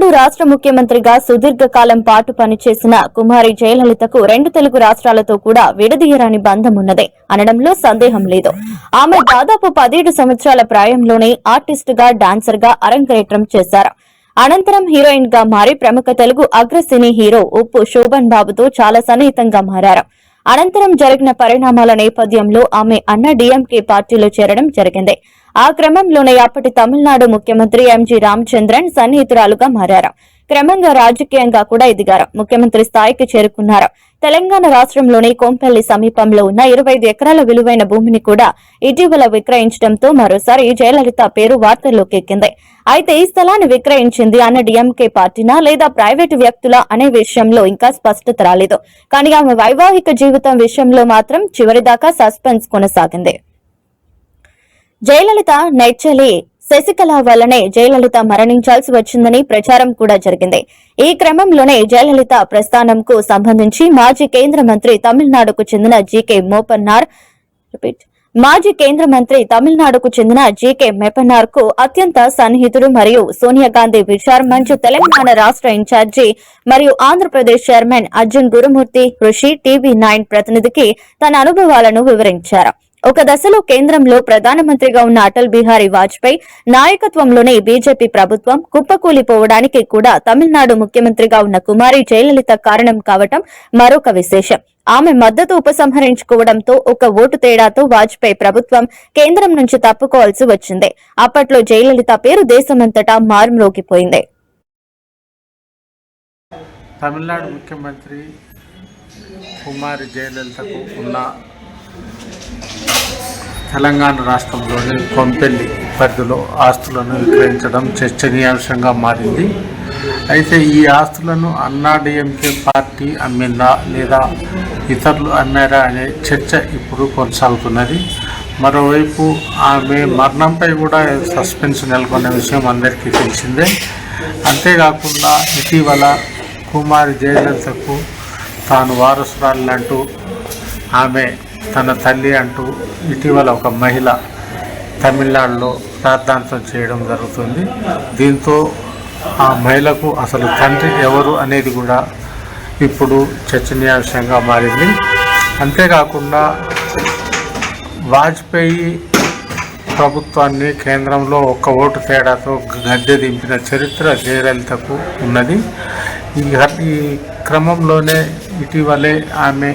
తమిళనాడు రాష్ట్ర ముఖ్యమంత్రిగా సుదీర్ఘకాలం పాటు పనిచేసిన కుమారి జయలలితకు రెండు తెలుగు రాష్ట్రాలతో కూడా విడదీయరాని బంధం ఉన్నదే అనడంలో సందేహం లేదు. ఆమె దాదాపు పదిహేడు సంవత్సరాల ప్రాయంలోనే ఆర్టిస్ట్గా డాన్సర్గా అరంగేట్రం చేశారు. అనంతరం హీరోయిన్గా మారి ప్రముఖ తెలుగు అగ్రసినీ హీరో ఉప్పు శోభన్ బాబుతో చాలా సన్నిహితంగా మారారు. అనంతరం జరిగిన పరిణామాల నేపథ్యంలో ఆమె అన్న డిఎంకే పార్టీలో చేరడం జరిగింది. ఆ క్రమంలోనే అప్పటి తమిళనాడు ముఖ్యమంత్రి ఎంజి రామచంద్రన్ సన్నిహితురాలుగా మారారు. క్రమంగా రాజకీయంగా కూడా ఎదిగారు. ముఖ్యమంత్రి స్థాయికి చేరుకున్నారు. తెలంగాణ రాష్ట్రంలోని కోంపల్లి సమీపంలో ఉన్న ఇరవై ఐదు ఎకరాల విలువైన భూమిని కూడా ఇటీవల విక్రయించడంతో మరోసారి జయలలిత పేరు వార్తల్లోకి ఎక్కింది. అయితే ఈ స్థలాన్ని విక్రయించింది అన్న డిఎంకే పార్టీనా లేదా ప్రైవేటు వ్యక్తుల అనే విషయంలో ఇంకా స్పష్టత రాలేదు. కానీ ఆమె వైవాహిక జీవితం విషయంలో మాత్రం చివరిదాకా సస్పెన్స్ కొనసాగింది. జయలలిత నెచ్చలి శశికళ వల్లనే జయలలిత మరణించాల్సి వచ్చిందని ప్రచారం కూడా జరిగింది. ఈ క్రమంలోనే జయలలిత ప్రస్థానంకు సంబంధించి మాజీ కేంద్ర మంత్రి తమిళనాడుకు చెందిన జీకే మోపన్నార్ రిపీట్ మాజీ కేంద్ర మంత్రి తమిళనాడుకు చెందిన జీకే మెపన్నార్కు అత్యంత సన్నిహితుడు మరియు సోనియా గాంధీ విచార్ మంచ్ తెలంగాణ రాష్ట్ర ఇన్ఛార్జి మరియు ఆంధ్రప్రదేశ్ చైర్మన్ అర్జున్ గురుమూర్తి కృషి టీవీ నైన్ ప్రతినిధికి తన అనుభవాలను వివరించారు. ఒక దశలో కేంద్రంలో ప్రధానమంత్రిగా ఉన్న అటల్ బిహారీ వాజ్పేయి నాయకత్వంలోనే బీజేపీ ప్రభుత్వం కుప్పకూలిపోవడానికి కూడా తమిళనాడు ముఖ్యమంత్రిగా ఉన్న కుమారి జయలలిత కారణం కావటం మరొక విశేషం. ఆమె మద్దతు ఉపసంహరించుకోవడంతో ఒక ఓటు తేడాతో వాజ్పేయి ప్రభుత్వం కేంద్రం నుంచి తప్పుకోవాల్సి వచ్చింది. అప్పట్లో జయలలిత పేరు దేశమంతటా మారుమ్రోగిపోయింది. తమిళనాడు ముఖ్యమంత్రి కుమారి జయలలితకు ఉన్న తెలంగాణ రాష్ట్రంలోని కొంపెల్లి పరిధిలో ఆస్తులను విక్రయించడం చర్చనీయాంశంగా మారింది. అయితే ఈ ఆస్తులను అన్నాడీఎంకే పార్టీ అమ్మిందా లేదా ఇతరులు అమ్మారా అనే చర్చ ఇప్పుడు కొనసాగుతున్నది. మరోవైపు ఆమె మరణంపై కూడా సస్పెన్స్ నెలకొన్న విషయం అందరికీ తెలిసిందే. అంతేకాకుండా ఇటీవల కుమారి జయలలితకు తాను వారసురాలంటూ ఆమె తన తల్లి అంటూ ఇటీవల ఒక మహిళ తమిళనాడులో ప్రార్థాంతం చేయడం జరుగుతుంది. దీంతో ఆ మహిళకు అసలు తండ్రి ఎవరు అనేది కూడా ఇప్పుడు చర్చనీయాంశంగా మారింది. అంతేకాకుండా వాజ్పేయి ప్రభుత్వాన్ని కేంద్రంలో ఒక్క ఓటు తేడాతో గద్దె దింపిన చరిత్ర జయలలితకు ఉన్నది. ఈ ఈ క్రమంలోనే ఇటీవలే ఆమె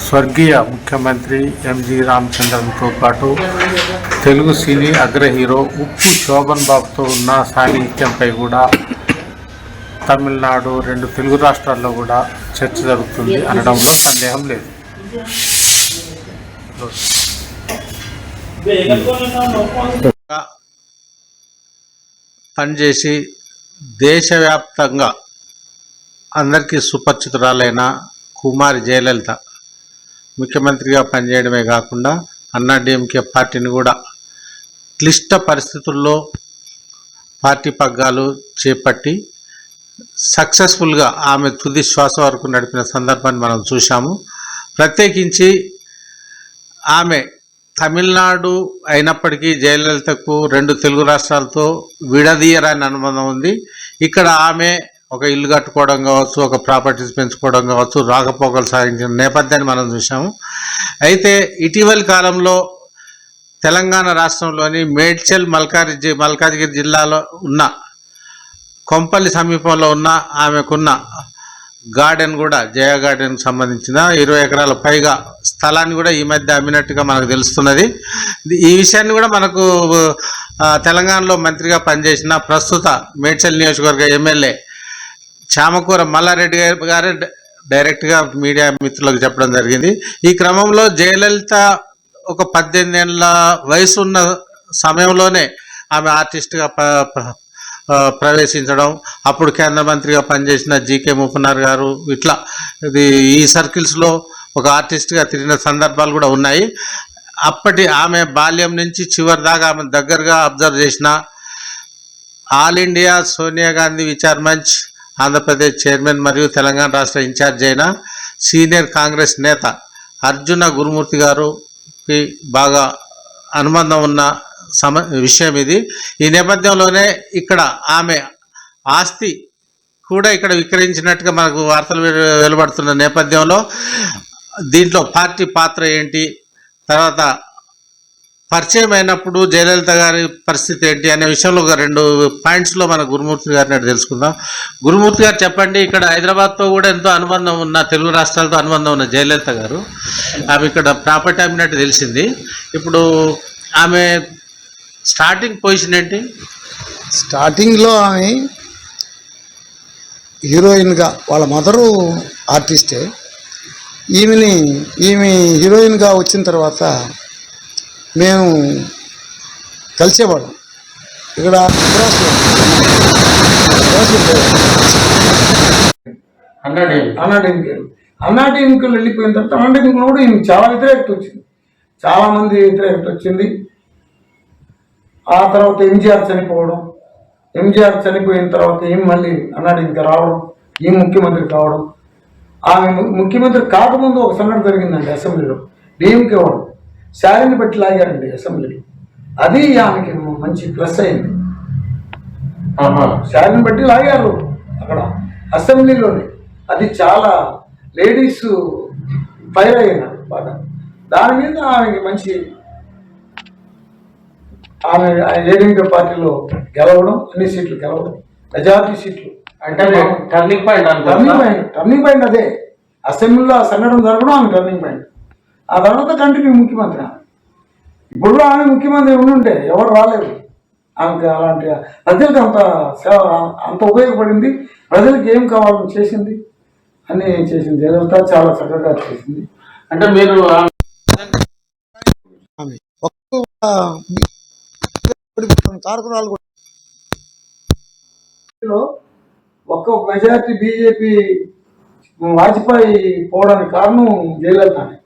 స్వర్గీయ ముఖ్యమంత్రి ఎంజి రామచంద్రన్తో పాటు తెలుగు సినీ అగ్ర హీరో ఉప్పు శోభన్ బాబుతో ఉన్న సాన్నిహిత్యంపై కూడా తమిళనాడు రెండు తెలుగు రాష్ట్రాల్లో కూడా చర్చ జరుగుతుంది అనడంలో సందేహం లేదు. పనిచేసి దేశవ్యాప్తంగా అందరికీ సుపరిచితురాలైన కుమారి జయలలిత ముఖ్యమంత్రిగా పనిచేయడమే కాకుండా అన్నా డిఎంకే పార్టీని కూడా క్లిష్ట పరిస్థితుల్లో పార్టీ పగ్గాలు చేపట్టి సక్సెస్ఫుల్గా ఆమె తుది శ్వాస వరకు నడిపిన సందర్భాన్ని మనం చూశాము. ప్రత్యేకించి ఆమె తమిళనాడు అయినప్పటికీ జయలలితకు రెండు తెలుగు రాష్ట్రాలతో విడదీయరాని అనుబంధం ఉంది. ఇక్కడ ఆమె ఒక ఇల్లు కట్టుకోవడం కావచ్చు ఒక ప్రాపర్టీస్ పెంచుకోవడం కావచ్చు రాకపోకలు సాగించిన నేపథ్యాన్ని మనం చూసాము అయితే ఇటీవలి కాలంలో తెలంగాణ రాష్ట్రంలోని మేడ్చల్ మల్కారి మల్కాజ్గిరి జిల్లాలో ఉన్న కొంపల్లి సమీపంలో ఉన్న ఆమెకున్న గార్డెన్ కూడా జయ గార్డెన్ సంబంధించిన ఇరవై ఎకరాల పైగా స్థలాన్ని కూడా ఈ మధ్య అమ్మినట్టుగా మనకు తెలుస్తున్నది. ఈ విషయాన్ని కూడా మనకు తెలంగాణలో మంత్రిగా పనిచేసిన ప్రస్తుత మేడ్చల్ నియోజకవర్గ ఎమ్మెల్యే చామకూర మల్లారెడ్డి గారు గారే డైరెక్ట్గా మీడియా మిత్రులకు చెప్పడం జరిగింది. ఈ క్రమంలో జయలలిత ఒక పద్దెనిమిది ఏళ్ళ వయసు ఉన్న సమయంలోనే ఆమె ఆర్టిస్ట్గా ప్రవేశించడం. అప్పుడు కేంద్ర మంత్రిగా పనిచేసిన జీకే ముపన్నార్ గారు ఇట్లా ఇది ఈ సర్కిల్స్లో ఒక ఆర్టిస్ట్గా తిరిగిన సందర్భాలు కూడా ఉన్నాయి. అప్పటి ఆమె బాల్యం నుంచి చివరి దాకా ఆమె దగ్గరగా అబ్జర్వ్ చేసిన all India Sonia Gandhi Vichar Manch Andhra Pradesh chairman మరియు తెలంగాణ రాష్ట్ర ఇన్ఛార్జ్ అయిన సీనియర్ కాంగ్రెస్ నేత అర్జున గురుమూర్తి గారుకి బాగా అనుబంధం ఉన్న సమ విషయం ఇది. ఈ నేపథ్యంలోనే ఇక్కడ ఆమె ఆస్తి కూడా ఇక్కడ విక్రయించినట్టుగా మనకు వార్తలు వెలువడుతున్న నేపథ్యంలో దీంట్లో పార్టీ పాత్ర ఏంటి? తర్వాత పరిచయం అయినప్పుడు జయలలిత గారి పరిస్థితి ఏంటి అనే విషయంలో ఒక రెండు పాయింట్స్లో మన గురుమూర్తి గారిని తెలుసుకుందాం. గురుమూర్తి గారు చెప్పండి ఇక్కడ హైదరాబాద్తో కూడా ఎంతో అనుబంధం ఉన్న తెలుగు రాష్ట్రాలతో అనుబంధం ఉన్న జయలలిత గారు. ఆమె ఇక్కడ ప్రాపర్టీ అమ్మినట్టు తెలిసింది. ఇప్పుడు ఆమె స్టార్టింగ్ పొజిషన్ ఏంటి? స్టార్టింగ్లో ఆమె హీరోయిన్గా వాళ్ళ మదరు ఆర్టిస్టే ఈమెని ఈమె హీరోయిన్గా వచ్చిన తర్వాత మేము కలిసేవాళ్ళం. ఇక్కడ మద్రాసులో మద్రాసులో అన్నాడు అన్నాడీఎంకే అన్నాడీఎంకే వెళ్ళిపోయిన తర్వాత అన్నాడీఎంకే కూడా ఈయనకి చాలా వ్యతిరేకత వచ్చింది. చాలా మంది వ్యతిరేకత వచ్చింది. ఆ తర్వాత ఎంజీఆర్ చనిపోవడం. ఎంజీఆర్ చనిపోయిన తర్వాత ఏం మళ్ళీ అన్నాడీఎంకే రావడం ఈ ముఖ్యమంత్రి కావడం. ఆమె ముఖ్యమంత్రి కాకముందు ఒక సంఘటన జరిగిందండి అసెంబ్లీలో. డిఎంకే వాడు. శారీని బట్టి లాగారండి అసెంబ్లీలో. అది ఆమెకి మంచి ప్లస్ అయింది. శారీని బట్టి లాగారు అక్కడ అసెంబ్లీలోనే. అది చాలా లేడీస్ ఫైర్ అయినారు బాగా దాని మీద ఆమెకి మంచి ఆమె ఏడీఎంకే పార్టీలో గెలవడం అన్ని సీట్లు గెలవడం మెజారిటీ సీట్లు. అంటే turning point turning point turning point అదే. అసెంబ్లీలో ఆ సంఘటన జరగడం ఆమె టర్నింగ్ పాయింట్. ఆ తర్వాత కంటిన్యూ ముఖ్యమంత్రి. ఇప్పుడు ఆమె ముఖ్యమంత్రి ఉండుంటే ఎవరు రాలేదు. ఆమెకి అలాంటి ప్రజలకు అంత సేవ అంత ఉపయోగపడింది. ప్రజలకు ఏం కావాలని చేసింది? అన్ని చేసింది? జయలలిత చాలా చక్కగా చేసింది. అంటే మీరు ఒక్క మెజారిటీ బీజేపీ వాజ్పేయి పోవడానికి కారణం జయలలితనే.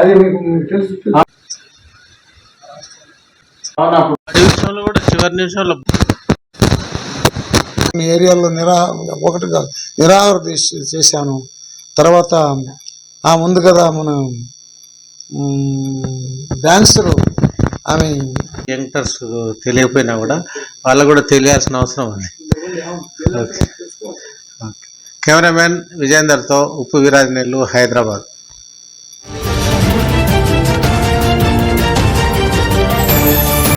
అది మీకు తెలుసు. కూడా చివరి నిమిషంలో కొన్ని ఏరియాల్లో నిరా ఒకటి కాదు నిరాహార దీక్ష చేశాను. తర్వాత ఆ ముందు కదా మన డాన్సరు ఆమె యంగ్టర్స్ తెలియకపోయినా కూడా వాళ్ళకు కూడా తెలియాల్సిన అవసరం ఉంది. Okay okay. కెమెరామెన్ విజేందర్తో ఉప్పు విరాజ్ నెల్లు హైదరాబాద్.